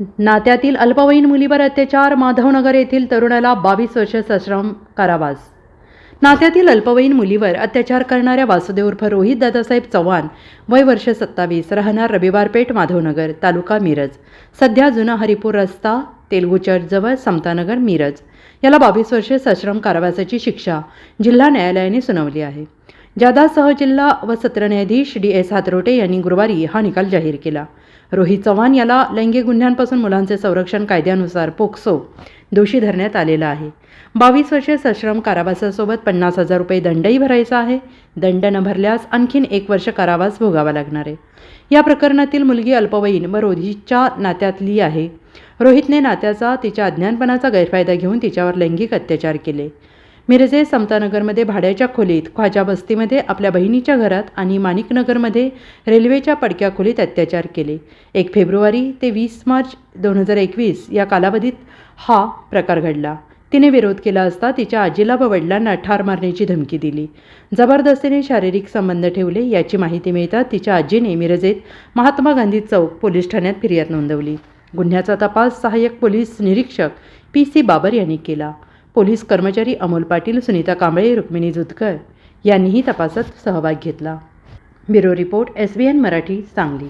नात्यातील अल्पवयीन मुलीवर अत्याचार माधवनगर येथील तरुणाला बावीस वर्ष सश्रम कारावास. नात्यातील अल्पवयीन मुलीवर अत्याचार करणाऱ्या वासुदेव उर्फ रोहित दादासाहेब चव्हाण वय वर्ष सत्तावीस राहणार रविवारपेठ माधवनगर तालुका मिरज. सध्या जुना हरिपूर रस्ता तेलगू चर्चजवळ समतानगर मिरज. याला बावीस वर्षे सश्रम कारावासाची शिक्षा जिल्हा न्यायालयाने सुनावली आहे. जादा सहजिल्हा व सत्र न्यायाधीश डी एस हातरोटे यांनी गुरुवारी हा निकाल जाहीर केला. रोहित चव्हाण याला लैंगिक गुन्ह्यांपासून मुलांचे संरक्षण कायद्यानुसार पोक्सो दोषी धरण्यात आलेला आहे. बावीस वर्षे सश्रम कारावासासोबत पन्नास हजार रुपये दंडही भरायचा आहे. दंड न भरल्यास आणखीन एक वर्ष कारावास भोगावा लागणार आहे. या प्रकरणातील मुलगी अल्पवयीन व रोहितच्या नात्यातली आहे. रोहितने नात्याचा तिच्या अज्ञानपणाचा गैरफायदा घेऊन तिच्यावर लैंगिक अत्याचार केले. मिरजे समतानगरमध्ये भाड्याच्या खोलीत ख्वाजा बस्तीमध्ये आपल्या बहिणीच्या घरात आणि माणिकनगरमध्ये रेल्वेच्या पडक्या खोलीत अत्याचार केले. एक फेब्रुवारी ते वीस मार्च दोन हजार एकवीस या कालावधीत हा प्रकार घडला. तिने विरोध केला असता तिच्या आजीला व वडिलांना ठार मारण्याची धमकी दिली. जबरदस्तीने शारीरिक संबंध ठेवले याची माहिती मिळताच तिच्या आजीने मिरजेत महात्मा गांधी चौक पोलीस ठाण्यात फिर्याद नोंदवली. गुन्ह्याचा तपास सहाय्यक पोलीस निरीक्षक पी सी बाबर यांनी केला. पोलीस कर्मचारी अमोल पाटील सुनीता कांबळे रुक्मिणी जुतकर यांनीही तपासात सहभाग घेतला. Bureau report S B N Marathi Sangli.